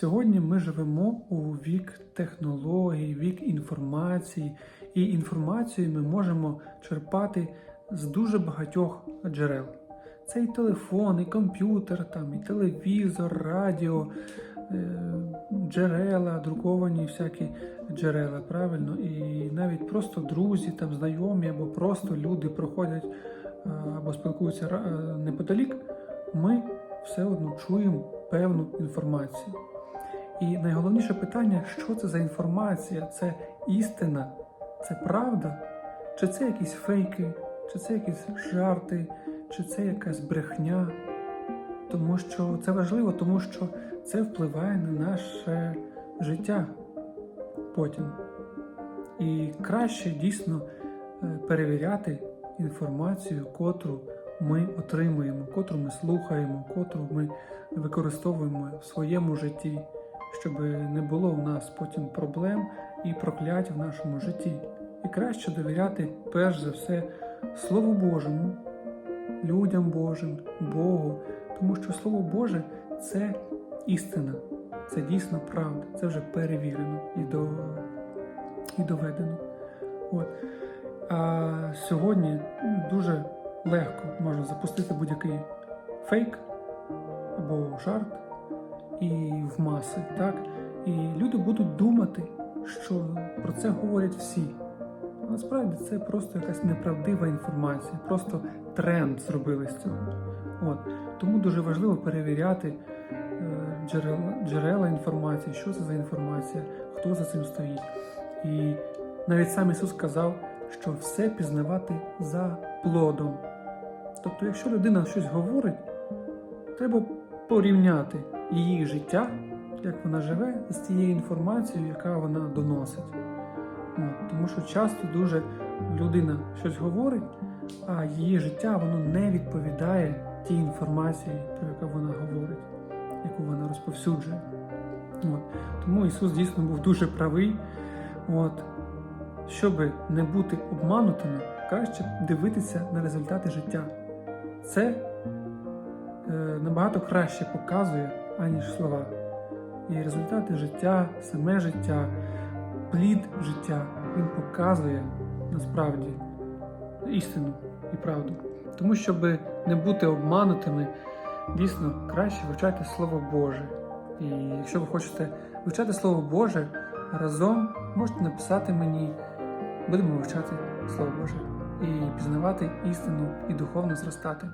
Сьогодні ми живемо у вік технологій, вік інформації, і інформацію ми можемо черпати з дуже багатьох джерел. Це і телефон, і комп'ютер, там, і телевізор, радіо, е, джерела, друковані всякі джерела, правильно? І навіть просто друзі, там, знайомі, або просто люди проходять е, або спілкуються е, неподалік, ми все одно чуємо певну інформацію. І найголовніше питання, що це за інформація? Це істина, це правда? Чи це якісь фейки, чи це якісь жарти, чи це якась брехня? Тому що це важливо, тому що це впливає на наше життя потім. І краще дійсно е, перевіряти інформацію, котру ми отримуємо, котру ми слухаємо, котру ми використовуємо в своєму житті, щоб не було в нас потім проблем і проклять в нашому житті. І краще довіряти перш за все Слову Божому, людям Божим, Богу, тому що Слово Боже це істина, це дійсно правда, це вже перевірено і, до, і доведено. От. А сьогодні дуже легко можна запустити будь-який фейк або жарт і в маси, так? І люди будуть думати, що про це говорять всі. Насправді це просто якась неправдива інформація, просто тренд зробили з цього. От. Тому дуже важливо перевіряти е, джерела, джерела інформації, що це за інформація, хто за цим стоїть. І навіть сам Ісус сказав, що все пізнавати за плодом. Тобто, якщо людина щось говорить, треба порівняти її життя, як вона живе, з тією інформацією, яка вона доносить. От, тому що часто дуже людина щось говорить, а її життя воно не відповідає тій інформації, про яку вона говорить, яку вона розповсюджує. От. Тому Ісус дійсно був дуже правий. От. Щоб не бути обманутими, краще дивитися на результати життя. Це е, набагато краще показує, аніж слова. І результати життя, саме життя, плід життя, він показує насправді істину і правду. Тому, щоб не бути обманутими, дійсно краще вивчати Слово Боже. І якщо ви хочете вивчати Слово Боже, разом можете написати мені, будемо вивчати Слово Боже і пізнавати істину і духовно зростати.